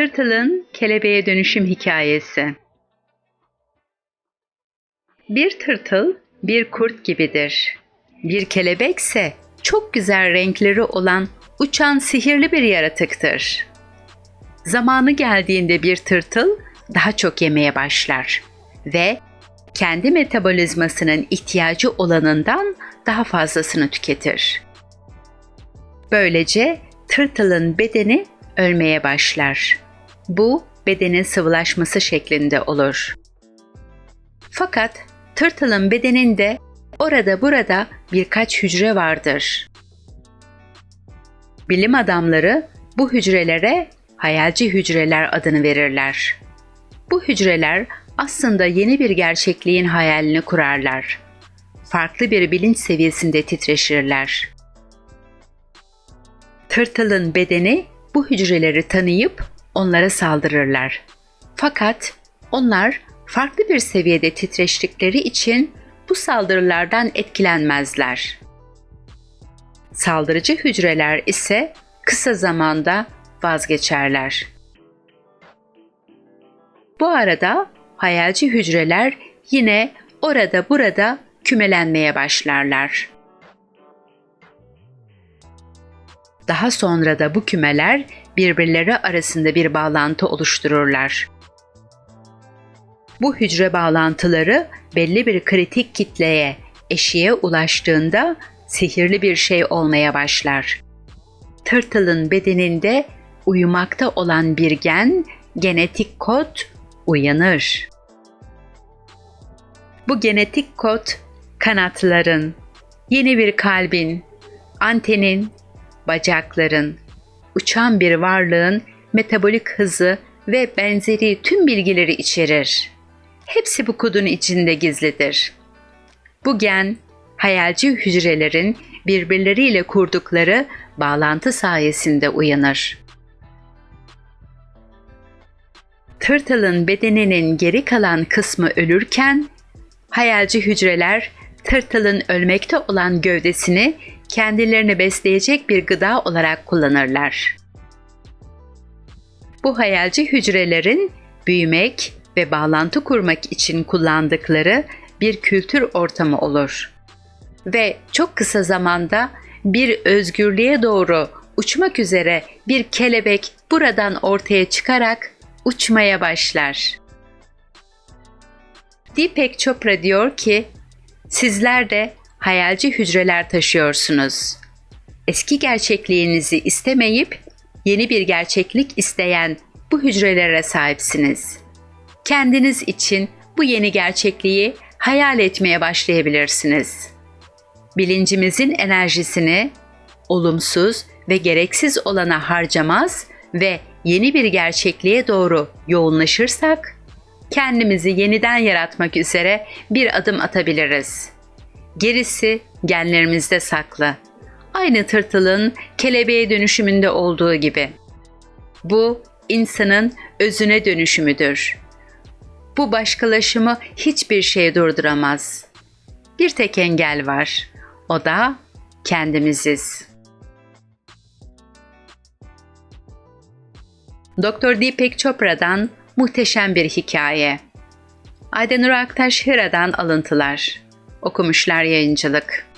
Tırtılın kelebeğe dönüşüm hikayesi. Bir tırtıl bir kurt gibidir. Bir kelebekse çok güzel renkleri olan uçan sihirli bir yaratıktır. Zamanı geldiğinde bir tırtıl daha çok yemeye başlar ve kendi metabolizmasının ihtiyacı olanından daha fazlasını tüketir. Böylece tırtılın bedeni ölmeye başlar. Bu bedenin sıvılaşması şeklinde olur. Fakat tırtılın bedeninde orada burada birkaç hücre vardır. Bilim adamları bu hücrelere hayalci hücreler adını verirler. Bu hücreler aslında yeni bir gerçekliğin hayalini kurarlar. Farklı bir bilinç seviyesinde titreşirler. Tırtılın bedeni bu hücreleri tanıyıp onlara saldırırlar. Fakat onlar farklı bir seviyede titreştikleri için bu saldırılardan etkilenmezler. Saldırıcı hücreler ise kısa zamanda vazgeçerler. Bu arada hayalci hücreler yine orada burada kümelenmeye başlarlar. Daha sonra da bu kümeler birbirleri arasında bir bağlantı oluştururlar. Bu hücre bağlantıları belli bir kritik kitleye, eşiğe ulaştığında sihirli bir şey olmaya başlar. Tırtılın bedeninde uyumakta olan bir gen, genetik kod uyanır. Bu genetik kod kanatların, yeni bir kalbin, antenin, bacakların, uçan bir varlığın metabolik hızı ve benzeri tüm bilgileri içerir. Hepsi bu kodun içinde gizlidir. Bu gen, hayalci hücrelerin birbirleriyle kurdukları bağlantı sayesinde uyanır. Tırtılın bedeninin geri kalan kısmı ölürken, hayalci hücreler tırtılın ölmekte olan gövdesini kendilerini besleyecek bir gıda olarak kullanırlar. Bu hayalci hücrelerin büyümek ve bağlantı kurmak için kullandıkları bir kültür ortamı olur. Ve çok kısa zamanda bir özgürlüğe doğru uçmak üzere bir kelebek buradan ortaya çıkarak uçmaya başlar. Deepak Chopra diyor ki, sizler de hayalci hücreler taşıyorsunuz. Eski gerçekliğinizi istemeyip yeni bir gerçeklik isteyen bu hücrelere sahipsiniz. Kendiniz için bu yeni gerçekliği hayal etmeye başlayabilirsiniz. Bilincimizin enerjisini olumsuz ve gereksiz olana harcamaz ve yeni bir gerçekliğe doğru yoğunlaşırsak kendimizi yeniden yaratmak üzere bir adım atabiliriz. Gerisi genlerimizde saklı. Aynı tırtılın kelebeğe dönüşümünde olduğu gibi. Bu insanın özüne dönüşümüdür. Bu başkalaşımı hiçbir şey durduramaz. Bir tek engel var. O da kendimiziz. Dr. Deepak Chopra'dan muhteşem bir hikaye. Aydenur Aktaş Hira'dan alıntılar. Okumuşlar Yayıncılık